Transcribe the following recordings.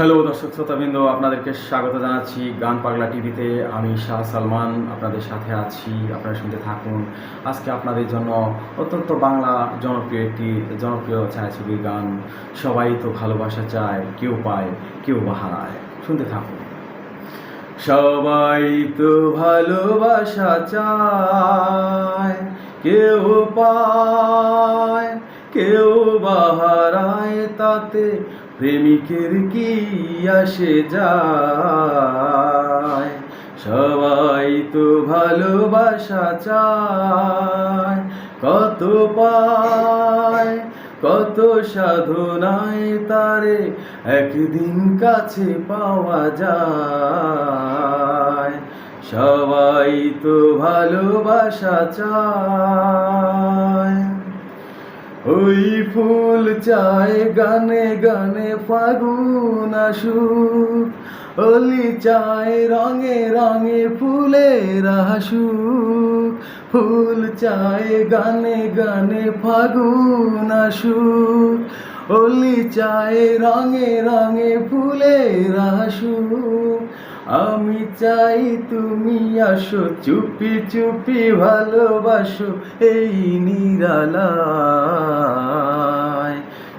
Hello দর্শক শ্রোতাবৃন্দ, আপনাদেরকে স্বাগত জানাচ্ছি গান পাগলা টিভিতে। আমি শাহ সালমান, আপনাদের সাথে আছি, আপনারা শুনতে থাকুন। আজকে আপনাদের জন্য অত্যন্ত বাংলা জনপ্রিয় একটি জনপ্রিয় ছায়াছবির গান, সবাই তো ভালোবাসা চায়, কেউ পায়, কেউ বাহারায় শুনতে থাকুন। সবাই তো ভালোবাসা চায়, কেউ পায়, কেউ বাহারায় তাতে প্রেমিকের কি আসে যায়? সবাই তো ভালোবাসা চায়। কত পায়, কত সাধনায় তারে একদিন কাছে পাওয়া যায়। সবাই তো ভালোবাসা চায়। ওই ফুল চায় গানে গানে ফাগুন আসুক। অলি চায় রঙে রঙে ফুলের হাসুক ফুল চায় গানে গানে ফাগুন আসুক। অলি চায় রঙে রঙে ফুলের হাসুক আমি চাই তুমি আসো, চুপি চুপি ভালোবাসো এই নিরালায়।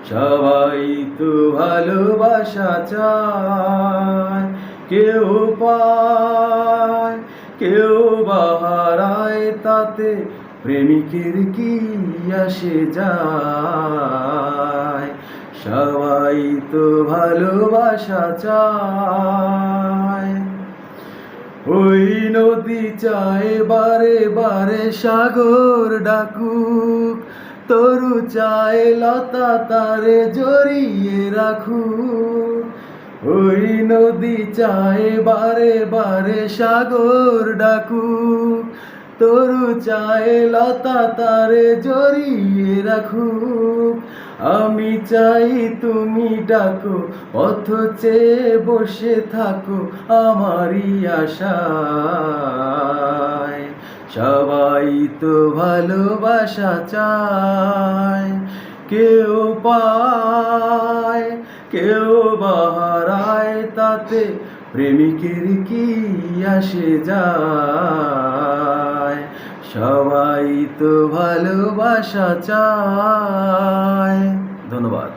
সবাই তো ভালোবাসা চায়, কেউ পায়, কেউ বাহারায় তাতে প্রেমিকের কি আসে যায়? সবাই তো ভালোবাসা চায়। ওই নদী চায় বারে বারে সাগর ডাকুক। তরু চায় লতা তারে জড়িয়ে রাখুক। ওই নদী চায় বারে বারে সাগর ডাকুক। তরু চায় লতা তারে জড়িয়ে রাখুক। আমি চাই তুমি ডাকো, পথ চেয়ে বসে থাকো আমারই আশায়। সবাই তো ভালোবাসা চায়, কেউ পায়, কেউ বাহারায় তাতে প্রেমিকের কি আসে যায়? সবাই তো ভালোবাসা চায়। ধন্যবাদ।